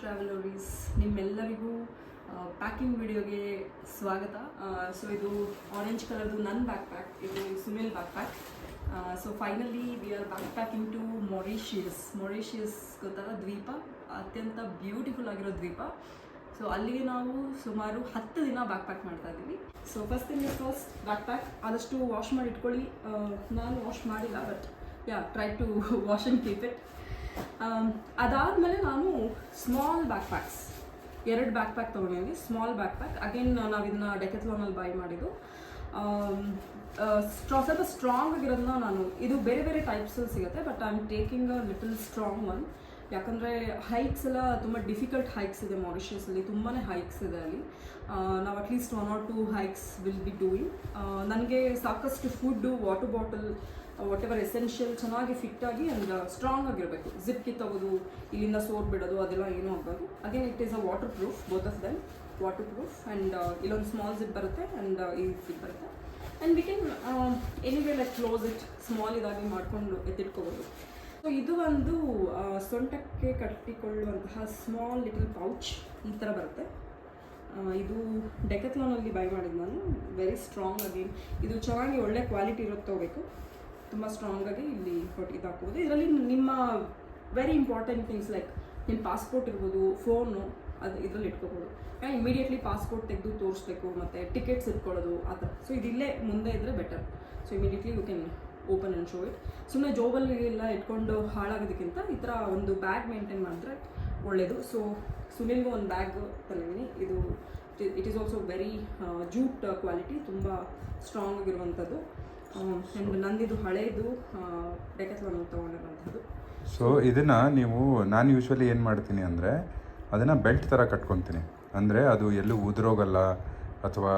ಟ್ರಾವೆಲರೀಸ್ ನಿಮ್ಮೆಲ್ಲರಿಗೂ ಪ್ಯಾಕಿಂಗ್ ವಿಡಿಯೋಗೆ ಸ್ವಾಗತ. ಸೊ ಇದು ಆರೆಂಜ್ ಕಲರ್ದು ನನ್ನ ಬ್ಯಾಕ್ ಪ್ಯಾಕ್ ಇದು Sunil backpack so finally we are backpacking to Mauritius Mauritius ಗೊತ್ತಲ್ಲ? ದ್ವೀಪ. ಅತ್ಯಂತ ಬ್ಯೂಟಿಫುಲ್ ಆಗಿರೋ ದ್ವೀಪ. ಸೊ ಅಲ್ಲಿಗೆ ನಾವು ಸುಮಾರು ಹತ್ತು ದಿನ ಬ್ಯಾಕ್ ಪ್ಯಾಕ್ ಮಾಡ್ತಾ ಇದ್ದೀವಿ. So first thing is first backpack ಆದಷ್ಟು ವಾಶ್ ಮಾಡಿ ಇಟ್ಕೊಳ್ಳಿ. ನಾನು ವಾಶ್ ಮಾಡಿಲ್ಲ but yeah try to wash and keep it ಅದಾದಮೇಲೆ ನಾನು ಸ್ಮಾಲ್ ಬ್ಯಾಕ್ ಪ್ಯಾಕ್ಸ್ ಎರಡು ಬ್ಯಾಕ್ ಪ್ಯಾಕ್ ತೊಗೊಂಡಿದ್ದೀನಿ ಸ್ಮಾಲ್ ಬ್ಯಾಕ್ ಪ್ಯಾಕ್ ಅಗೇನ್ ನಾವು ಇದನ್ನ ಡೆಕೆತ್ಲಾನಲ್ಲಿ ಬೈ ಮಾಡಿದ್ದು. ಸ್ಟ್ರಾ, ಸ್ವಲ್ಪ ಸ್ಟ್ರಾಂಗ್ ಆಗಿರೋದನ್ನ ನಾನು, ಇದು ಬೇರೆ ಬೇರೆ ಟೈಪ್ಸ್ ಸಿಗುತ್ತೆ but I am taking a little strong one ಯಾಕಂದರೆ ಹೈಕ್ಸ್ ಎಲ್ಲ ತುಂಬ ಡಿಫಿಕಲ್ಟ್ ಹೈಕ್ಸ್ ಇದೆ ಮಾರಿಷಿಯಸಲ್ಲಿ ತುಂಬಾ ಹೈಕ್ಸ್ ಇದೆ ಅಲ್ಲಿ. ನಾವು at least one or two hikes will be doing ನನಗೆ ಸಾಕಷ್ಟು food water bottle whatever essential ಚೆನ್ನಾಗಿ ಆಗಿ ಆ್ಯಂಡ್ ಸ್ಟ್ರಾಂಗ್ ಆಗಿರಬೇಕು. ಜಿಪ್ ಕಿತ್ತೋಗೋದು ಇಲ್ಲಿಂದ ಸೋರ್ ಬಿಡೋದು, ಅದೆಲ್ಲ ಏನೂ ಆಗಬಾರ್ದು again it is a waterproof both of them waterproof and ಇಲ್ಲೊಂದು ಸ್ಮಾಲ್ ಜಿಪ್ ಬರುತ್ತೆ ಆ್ಯಂಡ್ ಈ ಜಿಪ್ ಬರುತ್ತೆ. And we can anyway like close it small ಇದಾಗಿ ಮಾಡಿಕೊಂಡು ಎತ್ತಿಟ್ಕೋಬೋದು. ಸೊ ಇದು ಒಂದು ಸೊಂಟಕ್ಕೆ ಕಟ್ಟಿಕೊಳ್ಳುವಂತಹ ಸ್ಮಾಲ್ ಲಿಟಲ್ ಪೌಚ್ ಈ ಥರ ಬರುತ್ತೆ. ಇದು ಡೆಕತ್ಲಾನಲ್ಲಿ ಬೈ ಮಾಡಿದ್ದು ನಾನು. ವೆರಿ ಸ್ಟ್ರಾಂಗ್ ಆಗಿ ಇದು ಚೆನ್ನಾಗಿ ಒಳ್ಳೆ ಕ್ವಾಲಿಟಿ ಇರೋದು ತಗೋಬೇಕು. ತುಂಬ ಸ್ಟ್ರಾಂಗ್ ಆಗಿ ಇಲ್ಲಿ ಕೊಟ್ಟು ಹಾಕ್ಬೋದು. ಇದರಲ್ಲಿ ನಿಮ್ಮ ವೆರಿ ಇಂಪಾರ್ಟೆಂಟ್ ಥಿಂಗ್ಸ್ ಲೈಕ್ ನಿಮ್ಮ ಪಾಸ್ಪೋರ್ಟ್ ಇರ್ಬೋದು ಫೋನು ಅದು ಇದರಲ್ಲಿ ಇಟ್ಕೋಬೋದು. ಇಮಿಡಿಯೇಟ್ಲಿ ಪಾಸ್ಪೋರ್ಟ್ ತೆಗೆದು ತೋರಿಸ್ಬೇಕು, ಮತ್ತು ಟಿಕೆಟ್ಸ್ ಇಟ್ಕೊಳ್ಳೋದು, ಆ ಥರ ಸೊ ಇದಿಲ್ಲೇ ಮುಂದೆ ಇದ್ದರೆ better so immediately you can open and show it ಸುಮ್ಮನೆ ಜೋಬಲ್ಲಿ ಎಲ್ಲ ಇಟ್ಕೊಂಡು ಹಾಳಾಗೋದಕ್ಕಿಂತ ಈ ಥರ ಒಂದು ಬ್ಯಾಗ್ ಮೇಂಟೈನ್ ಮಾಡಿದ್ರೆ ಒಳ್ಳೆಯದು ಸೊ ಸುನಿಲ್ಗೂ ಒಂದು ಬ್ಯಾಗ್ ತಂದಿದ್ದೀನಿ. ಇದು it is also very jute quality ತುಂಬ ಸ್ಟ್ರಾಂಗ್ ಆಗಿರುವಂಥದ್ದು ಆ್ಯಂಡ್ ನಂದಿದು ಹಳೇದು ಡೆಕತ್ಲಾನ್ ತೊಗೊಂಡಿರುವಂಥದ್ದು ಸೊ ಇದನ್ನು ನೀವು ನಾನು ಯೂಶ್ವಲಿ ಏನು ಮಾಡ್ತೀನಿ ಅಂದರೆ ಅದನ್ನು ಬೆಲ್ಟ್ ಥರ ಕಟ್ಕೊತೀನಿ. ಅಂದರೆ ಅದು ಎಲ್ಲೂ ಉದುರೋಗಲ್ಲ ಅಥವಾ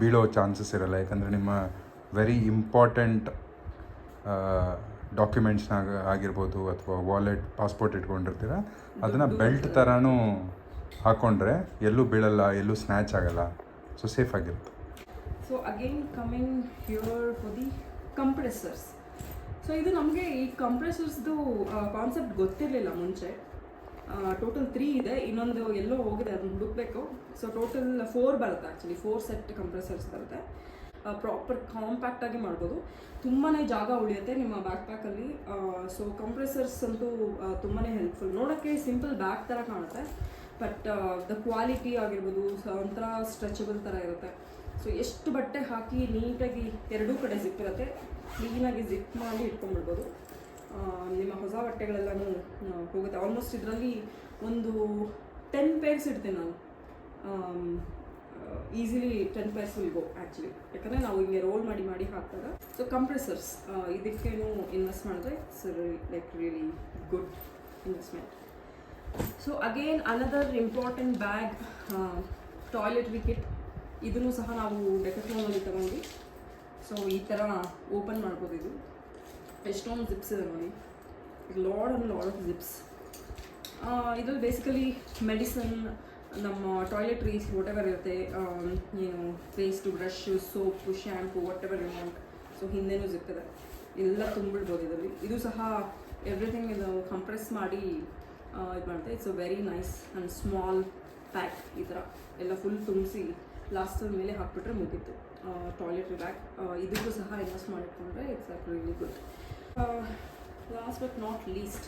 ಬೀಳೋ ಚಾನ್ಸಸ್ ಇರಲ್ಲ. ಯಾಕಂದರೆ ನಿಮ್ಮ ವೆರಿ ಇಂಪಾರ್ಟೆಂಟ್ ಡಾಕ್ಯುಮೆಂಟ್ಸ್ನಾಗ ಆಗಿರ್ಬೋದು ಅಥವಾ ವಾಲೆಟ್ ಪಾಸ್ಪೋರ್ಟ್ ಇಟ್ಕೊಂಡಿರ್ತೀರ ಅದನ್ನು ಬೆಲ್ಟ್ ಥರನೂ ಹಾಕ್ಕೊಂಡ್ರೆ ಎಲ್ಲೂ ಬೀಳಲ್ಲ ಎಲ್ಲೂ ಸ್ನ್ಯಾಚ್ ಆಗಲ್ಲ. ಸೊ ಸೇಫ್ ಆಗಿರುತ್ತೆ. So again coming here for the compressors so ಇದು ನಮಗೆ ಈ ಕಂಪ್ರೆಸರ್ಸ್ದು ಕಾನ್ಸೆಪ್ಟ್ ಗೊತ್ತಿರಲಿಲ್ಲ ಮುಂಚೆ. ಟೋಟಲ್ ತ್ರೀ ಇದೆ. ಇನ್ನೊಂದು ಎಲ್ಲೋ ಹೋಗಿದೆ, ಅದನ್ನ ಹುಡುಕಬೇಕು. ಸೊ ಟೋಟಲ್ ಫೋರ್ ಬರುತ್ತೆ ಆ್ಯಕ್ಚುಲಿ ಫೋರ್ ಸೆಟ್ ಕಂಪ್ರೆಸರ್ಸ್ ಬರುತ್ತೆ. ಪ್ರಾಪರ್ ಕಾಂಪ್ಯಾಕ್ಟ್ ಆಗಿ ಮಾಡ್ಬೋದು. ತುಂಬಾ ಜಾಗ ಉಳಿಯುತ್ತೆ ನಿಮ್ಮ ಬ್ಯಾಕ್ ಪ್ಯಾಕಲ್ಲಿ ಸೊ ಕಂಪ್ರೆಸರ್ಸ್ ಅಂತೂ ತುಂಬಾ ಹೆಲ್ಪ್ಫುಲ್ ನೋಡೋಕ್ಕೆ ಸಿಂಪಲ್ ಬ್ಯಾಗ್ ಥರ ಕಾಣುತ್ತೆ ಬಟ್ ದ ಕ್ವಾಲಿಟಿ ಆಗಿರ್ಬೋದು, ಒಂಥರ ಸ್ಟ್ರೆಚಬಲ್ ಥರ ಇರುತ್ತೆ. ಸೊ ಎಷ್ಟು ಬಟ್ಟೆ ಹಾಕಿ ನೀಟಾಗಿ ಎರಡೂ ಕಡೆ ಜಿಪ್ ಇರುತ್ತೆ ಕ್ಲೀನಾಗಿ ಜಿಪ್ ಮಾಡಿ ಇಟ್ಕೊಂಡ್ಬಿಡ್ಬೋದು. ನಿಮ್ಮ ಹೊಸ ಬಟ್ಟೆಗಳೆಲ್ಲನೂ ಹೋಗುತ್ತೆ. ಆಲ್ಮೋಸ್ಟ್ ಇದರಲ್ಲಿ ಒಂದು ಟೆನ್ ಪೇರ್ಸ್ ಇಡ್ತೀನಿ ನಾನು. Easily ten pairs will go actually ಯಾಕಂದರೆ ನಾವು ಹಿಂಗೆ ರೋಲ್ ಮಾಡಿ ಮಾಡಿ ಹಾಕ್ದಾಗ ಸೊ ಕಂಪ್ರೆಸರ್ಸ್ ಇದಕ್ಕೇನು ಇನ್ವೆಸ್ಟ್ ಮಾಡಿದ್ರೆ it's like really good investment so again another important bag toilet kit ಇದನ್ನು ಸಹ ನಾವು ಡೆಕೋಟ್ಲೋನಲ್ಲಿ ತಗೊಂಡು ಸೊ ಈ ಥರ ಓಪನ್ ಮಾಡ್ಬೋದು ಇದು. ಎಷ್ಟೊಂದು ಜಿಪ್ಸ್ ಇದೆ ನೋಡಿ. Load and load of zips ಇದು ಬೇಸಿಕಲಿ ಮೆಡಿಸನ್ ನಮ್ಮ ಟಾಯ್ಲೆಟ್ರೀಸ್ ವಾಟ್ ಎವರ್ ಇರುತ್ತೆ ಏನು paste brush soap shampoo whatever amount so ಹಿಂದೆನೂ ಸಿಗ್ತದೆ ಎಲ್ಲ ತುಂಬಿಡ್ಬೋದು ಇದರಲ್ಲಿ. ಇದು ಸಹ ಎವ್ರಿಥಿಂಗ್ ಇದು ಕಂಪ್ರೆಸ್ ಮಾಡಿ ಇದು ಮಾಡುತ್ತೆ it's a very nice and small pack ಈ ಥರ ಎಲ್ಲ ಫುಲ್ ತುಂಬಿಸಿ ಲಾಸ್ಟ್ ಮೇಲೆ ಹಾಕ್ಬಿಟ್ರೆ ಮುಗೀತು. ಟಾಯ್ಲೆಟ್ ಬ್ಯಾಗ್ ಇದಕ್ಕೂ ಸಹ invest ಮಾಡಿಟ್ಕೊಂಡ್ರೆ it's are really good last but not least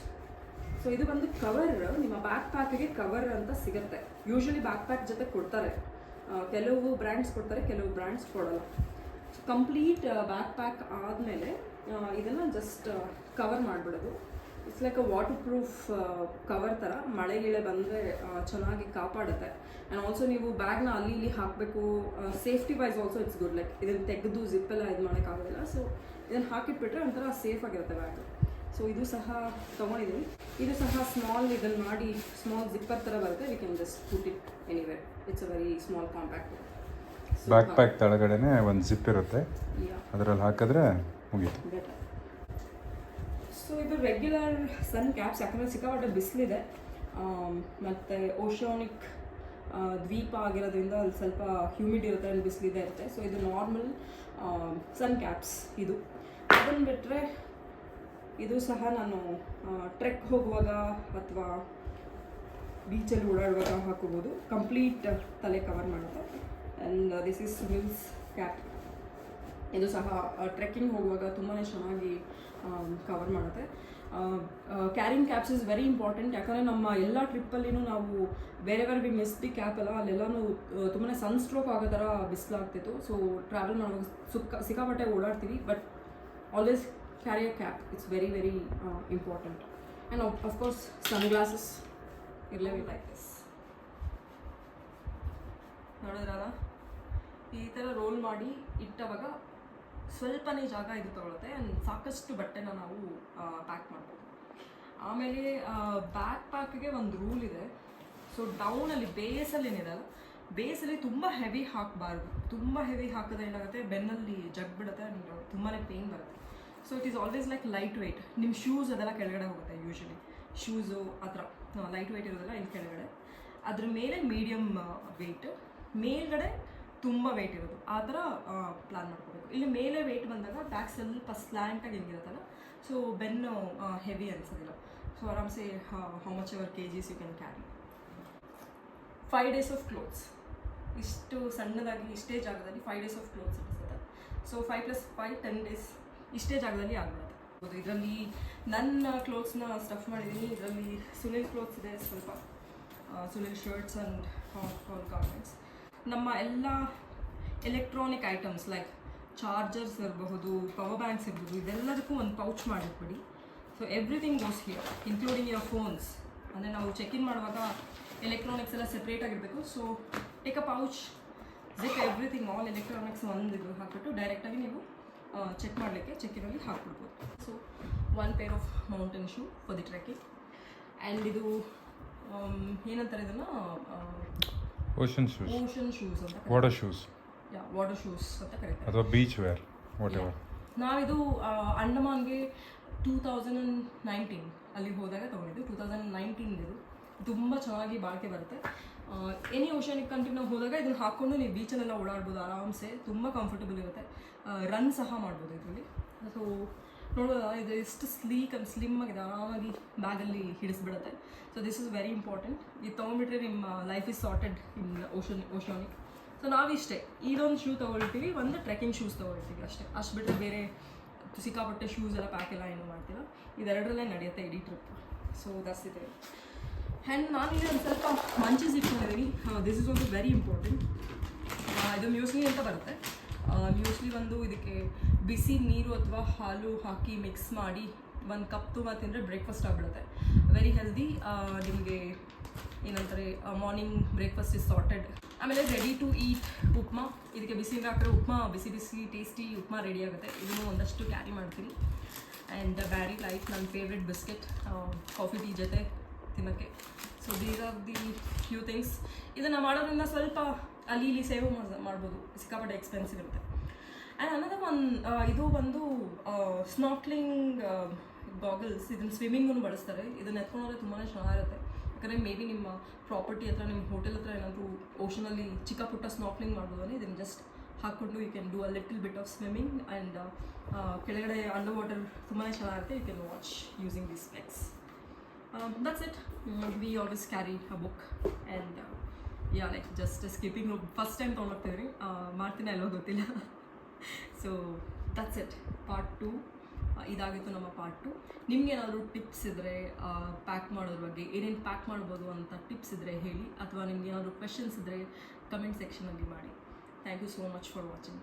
so ಇದು ಬಂದು ಕವರ್ ನಿಮ್ಮ ಬ್ಯಾಕ್ ಪ್ಯಾಕಿಗೆ ಕವರ್ ಅಂತ ಸಿಗುತ್ತೆ. ಯೂಶ್ವಲಿ ಬ್ಯಾಕ್ ಪ್ಯಾಕ್ ಜೊತೆ ಕೊಡ್ತಾರೆ. ಕೆಲವು ಬ್ರ್ಯಾಂಡ್ಸ್ ಕೊಡ್ತಾರೆ, ಕೆಲವು ಬ್ರ್ಯಾಂಡ್ಸ್ ಕೊಡಲ್ಲ. ಕಂಪ್ಲೀಟ್ ಬ್ಯಾಕ್ ಪ್ಯಾಕ್ ಆದಮೇಲೆ ಇದನ್ನು just cover ಮಾಡಿಬಿಡೋದು. It's like a waterproof cover ಥರ ಮಳೆ ಗಿಳೆ ಬಂದರೆ ಚೆನ್ನಾಗಿ ಕಾಪಾಡುತ್ತೆ. ಆ್ಯಂಡ್ ಆಲ್ಸೋ ನೀವು ಬ್ಯಾಗ್ನ ಅಲ್ಲಿ ಇಲ್ಲಿ ಹಾಕಬೇಕು safety wise also it's good like ಇದನ್ನು ತೆಗೆದು ಜಿಪ್ಪೆಲ್ಲ ಇದು ಮಾಡೋಕ್ಕಾಗೋದಿಲ್ಲ ಸೊ ಇದನ್ನು ಹಾಕಿಟ್ಬಿಟ್ರೆ ಒಂಥರ ಸೇಫ್ ಆಗಿರುತ್ತೆ ಬ್ಯಾಗ್ ಸೊ ಇದು ಸಹ ತೊಗೊಂಡಿದ್ದೀನಿ ಇದು ಸಹ ಸ್ಮಾಲ್ ಇದನ್ನು ಮಾಡಿ ಸ್ಮಾಲ್ ಜಿಪ್ಪರ್ ಥರ ಬರುತ್ತೆ. We can just put it anywhere it's a very small compact backpack ತಳಗಡೆನೆ ಒಂದು ಜಿಪ್ ಇರುತ್ತೆ. ಅದರಲ್ಲಿ ಹಾಕಿದ್ರೆ ಮುಗೀತು. ಸೊ ಇದು ರೆಗ್ಯುಲರ್ ಸನ್ ಕ್ಯಾಪ್ಸ್ ಯಾಕಂದರೆ ಸಿಕ್ಕಾಪಟ್ಟೆ ಬಿಸಿಲಿದೆ. ಮತ್ತು ಓಶೋನಿಕ್ ದ್ವೀಪ ಆಗಿರೋದ್ರಿಂದ ಅಲ್ಲಿ ಸ್ವಲ್ಪ ಹ್ಯೂಮಿಡ್ ಇರುತ್ತೆ ಅಲ್ಲಿ ಬಿಸಿಲಿದೆ ಇರುತ್ತೆ. ಸೊ ಇದು ನಾರ್ಮಲ್ ಸನ್ ಕ್ಯಾಪ್ಸ್ ಇದು. ಅದನ್ನು ಬಿಟ್ಟರೆ ಇದು ಸಹ ನಾನು ಟ್ರೆಕ್ ಹೋಗುವಾಗ ಅಥವಾ ಬೀಚಲ್ಲಿ ಓಡಾಡುವಾಗ ಹಾಕೋಬೋದು. ಕಂಪ್ಲೀಟ್ ತಲೆ ಕವರ್ ಮಾಡುತ್ತೆ. And this is Sunil's cap ಇದು ಸಹ ಟ್ರೆಕ್ಕಿಂಗ್ ಹೋಗುವಾಗ ತುಂಬಾ ಚೆನ್ನಾಗಿ ಕವರ್ ಮಾಡುತ್ತೆ. Carrying caps is very important ಯಾಕಂದರೆ ನಮ್ಮ ಎಲ್ಲ ಟ್ರಿಪ್ಪಲ್ಲಿನೂ ನಾವು ಬೇರೆ ಬೇರೆ ಬಿ ಮಿಸ್ ಬಿ ಕ್ಯಾಪ್ ಅಲ್ಲ ಅಲ್ಲೆಲ್ಲನೂ ತುಂಬಾ ಸನ್ ಸ್ಟ್ರೋಕ್ ಆಗೋ ಥರ ಬಿಸಿಲಾಗ್ತಿತ್ತು. ಸೊ ಟ್ರಾವೆಲ್ ಮಾಡುವಾಗ ಸುಕ್ಕ, ಸಿಕ್ಕಾಪಟ್ಟೆ ಓಡಾಡ್ತೀವಿ but always carry a cap it's very very important and of course sunglasses ಇರಲೇಬೇಕು ಲೈಕ್ ದಿಸ್ ನೋಡಿದ್ರಲ್ಲ? ಈ ಥರ ರೋಲ್ ಮಾಡಿ ಇಟ್ಟವಾಗ ಸ್ವಲ್ಪನೇ ಜಾಗ ಇದು ತಗೊಳುತ್ತೆ ಆ್ಯಂಡ್ ಸಾಕಷ್ಟು ಬಟ್ಟೆನ ನಾವು ಪ್ಯಾಕ್ ಮಾಡ್ಬೋದು. ಆಮೇಲೆ ಬ್ಯಾಕ್ ಪ್ಯಾಕ್ಗೆ ಒಂದು ರೂಲ್ ಇದೆ. ಸೊ ಡೌನಲ್ಲಿ ಬೇಸಲ್ಲಿ ಏನಿದೆಯಲ್ಲ ಬೇಸಲ್ಲಿ ತುಂಬ ಹೆವಿ ಹಾಕಬಾರ್ದು. ತುಂಬ ಹೆವಿ ಹಾಕಿದ್ರೆ ಏನಾಗುತ್ತೆ, ಬೆನ್ನಲ್ಲಿ ಜಗ್ ಬಿಡುತ್ತೆ ಆ್ಯಂಡ್ ತುಂಬಾ ಪೇನ್ ಬರುತ್ತೆ. So it is always like light weight ನಿಮ್ಮ ಶೂಸ್ ಅದೆಲ್ಲ ಕೆಳಗಡೆ ಹೋಗುತ್ತೆ ಯೂಶ್ವಲಿ ಶೂಸು ಆ ಥರ ಲೈಟ್ ವೆಯ್ಟ್ ಇರೋದಲ್ಲ ಇಲ್ಲಿ ಕೆಳಗಡೆ. ಅದ್ರ ಮೇಲೆ ಮೀಡಿಯಮ್ ವೆಯ್ಟ್ ಮೇಲ್ಗಡೆ ತುಂಬ ವೆಯ್ಟ್ ಇರೋದು. ಆ ಥರ ಪ್ಲ್ಯಾನ್ ಮಾಡ್ಕೋಬೇಕು. ಇಲ್ಲಿ ಮೇಲೆ ವೆಯ್ಟ್ ಬಂದಾಗ ಬ್ಯಾಕ್ ಸ್ವಲ್ಪ ಸ್ಲ್ಯಾಂಟಾಗಿ ಹೆಂಗಿರುತ್ತಲ್ಲ ಸೊ ಬೆನ್ನು ಹೆವಿ ಅನಿಸೋದಿಲ್ಲ. ಸೊ ಆರಾಮ್ಸೆ, how much our K Gs you can carry five days of clothes ಇಷ್ಟು ಸಣ್ಣದಾಗಿ, ಇಷ್ಟೇ ಜಾಗದಲ್ಲಿ ಫೈವ್ ಡೇಸ್ ಆಫ್ ಕ್ಲೋತ್ಸ್ ಅನಿಸುತ್ತೆ so five plus five ten days ಇಷ್ಟೇ ಜಾಗದಲ್ಲಿ ಆಗ್ಬಿಡುತ್ತೆ. ಇದರಲ್ಲಿ ನನ್ನ ಕ್ಲೋತ್ಸ್ನ ಸ್ಟಫ್ ಮಾಡಿದ್ದೀನಿ ಇದರಲ್ಲಿ ಸುನಿಲ್ ಕ್ಲೋತ್ಸ್ ಇದೆ ಸ್ವಲ್ಪ ಸುನಿಲ್ ಶರ್ಟ್ಸ್ ಆ್ಯಂಡ್ ನಮ್ಮ ಎಲ್ಲ ಎಲೆಕ್ಟ್ರಾನಿಕ್ ಐಟಮ್ಸ್ ಲೈಕ್ ಚಾರ್ಜರ್ಸ್ ಇರಬಹುದು ಪವರ್ ಬ್ಯಾಂಕ್ಸ್ ಇರ್ಬೋದು ಇದೆಲ್ಲದಕ್ಕೂ ಒಂದು pouch ಮಾಡಿಟ್ಬಿಡಿ. So everything goes here including your phones ಅಂದರೆ ನಾವು ಚೆಕ್ ಇನ್ ಮಾಡುವಾಗ ಎಲೆಕ್ಟ್ರಾನಿಕ್ಸ್ ಎಲ್ಲ ಸೆಪ್ರೇಟ್ ಆಗಿರಬೇಕು. So take a pouch ಜಿಕ್ everything all electronics ಒಂದು ಇದು ಹಾಕಿಬಿಟ್ಟು ಡೈರೆಕ್ಟಾಗಿ ನೀವು ಚೆಕ್ ಮಾಡಲಿಕ್ಕೆ ಚೆಕ್ಕಿನಲ್ಲಿ ಹಾಕ್ಬಿಡ್ಬೋದು. So one pair of mountain shoe for the tracking and ಇದು ಏನಂತಾರೆ ಇದನ್ನು? ಓಷನ್ ಶೂಸ್ ಓಷನ್ ಶೂಸ್ ಅಂತ ವಾಟರ್ ಶೂಸ್ ವಾಟರ್ ಶೂಸ್ ಅಂತ ಕರೀತಾರೆ ಅಥವಾ ಬೀಚ್ ವೇರ್ ವಾಟ್ ಎವರ್ ನಾವಿದು ಅಂಡಮಾನ್ಗೆ ಟೂ ತೌಸಂಡ್ ಆ್ಯಂಡ್ ನೈನ್ಟೀನ್ ಅಲ್ಲಿ ಹೋದಾಗ ತೊಗೊಂಡಿದ್ದು. ಟೂ ತೌಸಂಡ್ ನೈನ್ಟೀನ್ ಇದು ತುಂಬ ಚೆನ್ನಾಗಿ ಬಾಳಿಕೆ ಬರುತ್ತೆ. ಎನಿ ಓಷನಿಕ್ ಕಂಟ್ರಿ ನಾವು ಹೋದಾಗ ಇದನ್ನು ಹಾಕ್ಕೊಂಡು ನೀವು ಬೀಚಲ್ಲೆಲ್ಲ ಓಡಾಡ್ಬೋದು ಆರಾಮ್ಸೆ. ತುಂಬ ಕಂಫರ್ಟಬಲ್ ಇರುತ್ತೆ. ರನ್ ಸಹ ಮಾಡ್ಬೋದು ಇದರಲ್ಲಿ. ಸೊ ನೋಡೋದ ಇದು ಎಷ್ಟು ಸ್ಲೀಕ್ ಅಂಡ್ ಸ್ಲಿಮ್ ಆಗಿದೆ. ಆರಾಮಾಗಿ ಬ್ಯಾಗಲ್ಲಿ ಹಿಡಿಸ್ಬಿಡುತ್ತೆ. So this is very important ಇದು ತೊಗೊಂಡ್ಬಿಟ್ರೆ ನಿಮ್ಮ life is sorted in ocean oceanic so ನಾವಿಷ್ಟೇ. ಇದೊಂದು ಶೂ ತೊಗೊಳ್ತೀವಿ, ಒಂದು ಟ್ರೆಕ್ಕಿಂಗ್ ಶೂಸ್ ತೊಗೊಳ್ತೀವಿ ಅಷ್ಟೇ. ಅಷ್ಟು ಬಿಟ್ಟರೆ ಬೇರೆ ಸಿಕ್ಕಾಪಟ್ಟೆ ಶೂಸ್ ಎಲ್ಲ ಪ್ಯಾಕ್ ಎಲ್ಲ ಏನು ಮಾಡ್ತಿಲ್ಲ. ಇದೆರಡರಲ್ಲೇ ನಡೆಯುತ್ತೆ ಇಡೀ ಟ್ರಿಪ್ ಸೊ ದಸ್ ಇದೆ ನಾನು ಇಲ್ಲಿ ಒಂದು ಸ್ವಲ್ಪ ಮಂಚಸ್ ಇಟ್ಕೊಂಡಿದ್ದೀನಿ ದಿಸ್ ಇಸ್ ಒಂದು ವೆರಿ ಇಂಪಾರ್ಟೆಂಟ್ ಇದು ಮ್ಯೂಸಿಯಂ ಅಂತ ಬರುತ್ತೆ. ಮ್ಯೂಸ್ಲಿ ಒಂದು ಇದಕ್ಕೆ ಬಿಸಿ ನೀರು ಅಥವಾ ಹಾಲು ಹಾಕಿ ಮಿಕ್ಸ್ ಮಾಡಿ ಒಂದು ಕಪ್ ತುಂಬ ತಿಂದರೆ ಬ್ರೇಕ್ಫಾಸ್ಟ್ ಆಗಿಬಿಡುತ್ತೆ. ವೆರಿ ಹೆಲ್ದಿ ನಿಮಗೆ ಏನಂತಾರೆ ಮಾರ್ನಿಂಗ್ ಬ್ರೇಕ್ಫಾಸ್ಟ್ ಇಸ್ ಸಾರ್ಟೆಡ್ ಆಮೇಲೆ ರೆಡಿ ಟು ಈಟ್ ಉಪ್ಮಾ. ಇದಕ್ಕೆ ಬಿಸಿ ಹಾಕಿದ್ರೆ ಉಪ್ಮಾ, ಬಿಸಿ ಬಿಸಿ ಟೇಸ್ಟಿ ಉಪ್ಮಾ ರೆಡಿ ಆಗುತ್ತೆ. ಇದನ್ನು ಒಂದಷ್ಟು ಕ್ಯಾರಿ ಮಾಡ್ತೀನಿ. ಆ್ಯಂಡ್ ಬ್ಯಾರಿ ಲೈಫ್ ನನ್ನ ಫೇವ್ರೆಟ್ ಬಿಸ್ಕೆಟ್ ಕಾಫಿ ಟೀ ಜೊತೆ ತಿನ್ನೋಕ್ಕೆ. So these are the few things ಇದನ್ನು ಮಾಡೋದ್ರಿಂದ ಸ್ವಲ್ಪ ಅಲ್ಲಿ ಇಲ್ಲಿ ಸೇವ್ ಮಾಡ್ಬೋದು, ಸಿಕ್ಕಾಪಟ್ಟೆ ಎಕ್ಸ್ಪೆನ್ಸಿವ್ ಇರುತ್ತೆ. ಆ್ಯಂಡ್ ಅನದ ಒನ್ ಇದು ಒಂದು ಸ್ನಾಕ್ಲಿಂಗ್ ಗಾಗಲ್ಸ್ ಇದನ್ನು ಸ್ವಿಮ್ಮಿಂಗನ್ನು ಬಳಸ್ತಾರೆ. ಇದನ್ನು ಎತ್ಕೊಂಡ್ರೆ ತುಂಬಾ ಚೆನ್ನಾಗಿರುತ್ತೆ ಯಾಕಂದರೆ ಮೇ ಬಿ ನಿಮ್ಮ ಪ್ರಾಪರ್ಟಿ ಹತ್ರ, ನಿಮ್ಮ ಹೋಟೆಲ್ ಹತ್ರ ಏನಾದರೂ ಓಷನಲ್ಲಿ ಚಿಕ್ಕ ಪುಟ್ಟ ಸ್ನಾಕ್ಲಿಂಗ್ ಮಾಡ್ಬೋದು ಅಂದರೆ ಇದನ್ನು ಜಸ್ಟ್ ಹಾಕ್ಕೊಂಡು you can do a little bit of swimming and ಕೆಳಗಡೆ ಅಂಡರ್ ವಾಟರ್ ತುಂಬಾ ಚೆನ್ನಾಗಿರುತ್ತೆ you can watch using this specs that's it we always carry a book and yeah like just skipping first time ತೊಗೊಂಡೋಗ್ತಿದ್ರಿ ಮಾಡ್ತೀನಿ ಅಲ್ಲೋ ಗೊತ್ತಿಲ್ಲ. So that's it part two ಇದಾಗಿತ್ತು ನಮ್ಮ part two ನಿಮ್ಗೇನಾದರೂ tips ಇದ್ದರೆ ಪ್ಯಾಕ್ ಮಾಡೋದ್ರ ಬಗ್ಗೆ, ಏನೇನು ಪ್ಯಾಕ್ ಮಾಡ್ಬೋದು ಅಂತ ಟಿಪ್ಸ್ ಇದ್ದರೆ ಹೇಳಿ, ಅಥವಾ ನಿಮ್ಗೆ ಏನಾದರೂ ಕ್ವೆಶನ್ಸ್ ಇದ್ದರೆ ಕಮೆಂಟ್ ಸೆಕ್ಷನಲ್ಲಿ ಮಾಡಿ. Thank you so much for watching